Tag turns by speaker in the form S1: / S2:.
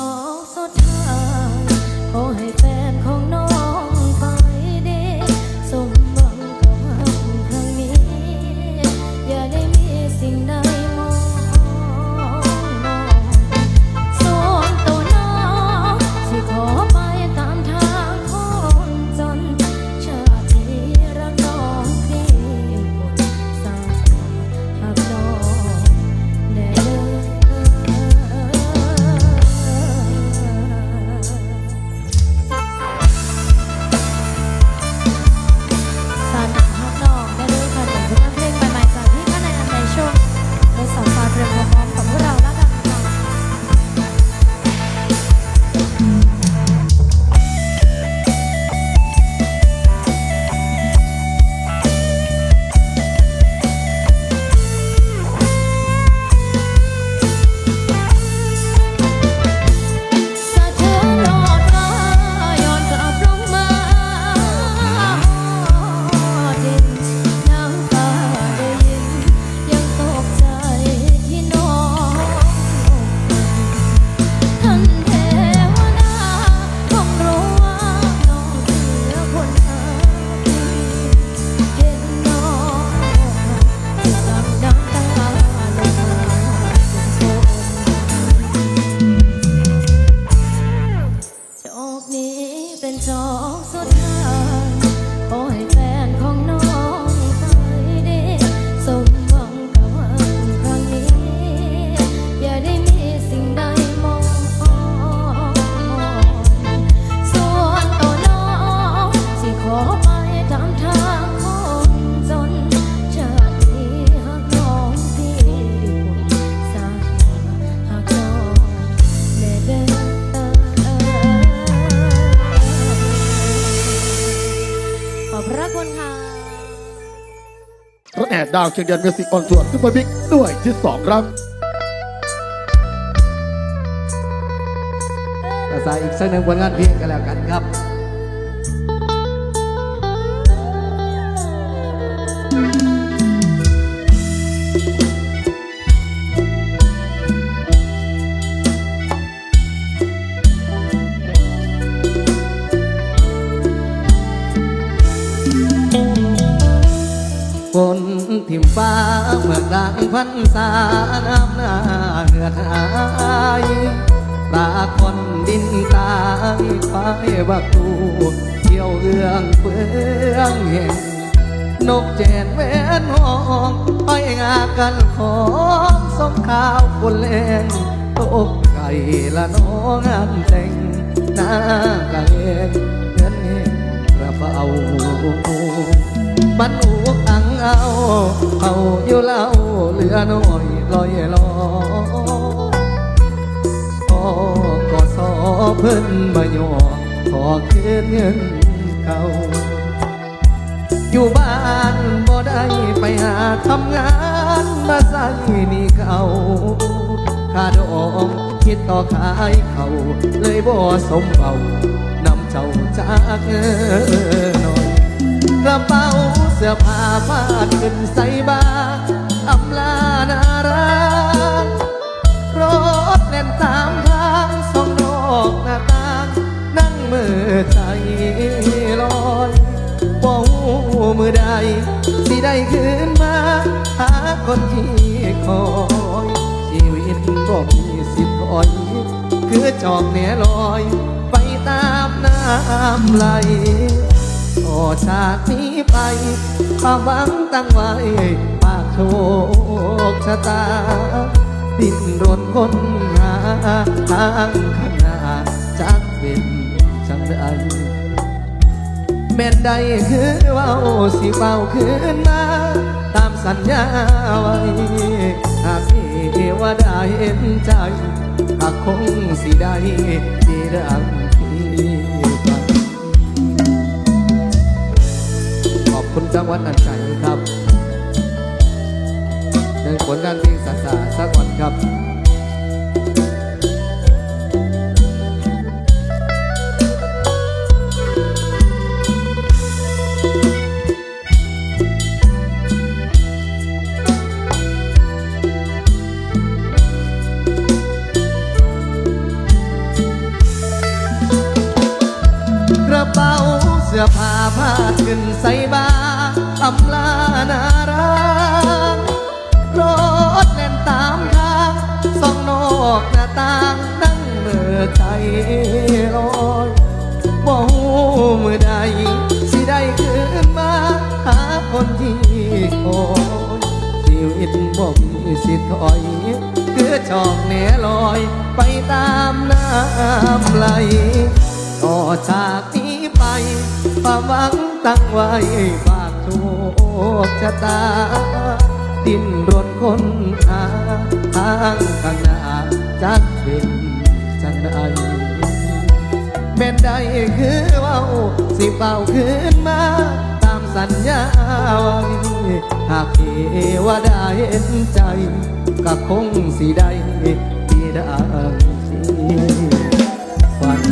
S1: นจอกสดท้าขอให้แฟน นี้เป็นจอกสุดท้าย ดาวเชี
S2: ยงเดือนมิวสิกออนทัวร์ซุปเปอร์บิ๊กด้วยที่สองครับ
S3: ภาษาอีกสักหนึ่งผลงานเพลงกันแล้วกันครับ ทิมฟ้าเมื่อกลางพันษาน้ำหน้าเหือดหายตาคนดินตายไปบักตูเที่ยวเอื้องเฟืองเห็นนกแจนแวนห้องไปงากันของสมข้าวบนแรงตกไก่ละน้องงานแต่งหน้ากะเองเงินกระเป๋ามันอุกอัง เอาเอาอยู่เล่าเหลือน้อยลอยลอพอก็สอเพิ่นมาหยอขอคืนเงินเก่าอยู่บ้านบ่ได้ไปหาทำงานมาใส่หนี่เก่าค่าดอกคิดต่อขายเขาเลยบ่สมเบานำเจ้าจากเงินหน่อยกระเป๋า สื้อผ้าฟาดขึ้นใส่บาอำลานารักรถเล่นตามทางสองนอกหน้าต่าง นั่งมือใจลอยบ่หูมือใดสิได้คืนมา หาคนที่คอย ชีวิตก็มีสิทธิ์ถอย คือจอกเหนือลอย ไปตามน้ำไหลโอชาตินี้ ไปความหวังตั้งไว้ปากโชคชะตา ดิ้นรนค้นหาทางข้างหน้าจักเป็นจังใดแม่นใดคือเว่าสิเฝ้าคืนมา ตามสัญญาไว้หากเทวดาเห็นใจหากคงสิได้ที่ดัง คุณจังหวัดนันใจครับ ในผลงานเพลงสาสาสักวันครับ ขึ้นใส่บาอำลานารังรถเล่นตามทางส่องนอกหน้าต่างนั่งเมื่อใจลอยบ่หูมือใดสิได้คืนมาหาคนที่คอยชีวิตบ่มีสิถอยคือชอกแหนลอย ไปตามน้ำไหลต่อจากนี้ไปความหวัง ตั้งไว้ฝากโชคชะตา ดิ้นรนคนหาทางข้างหน้าจักเป็นจังใดแม่นใดคือเว้าสิเฝ้าคืนมา ตามสัญญาไว้หากเทวดาเห็นใจก็คงสิได้ดีดังฝัน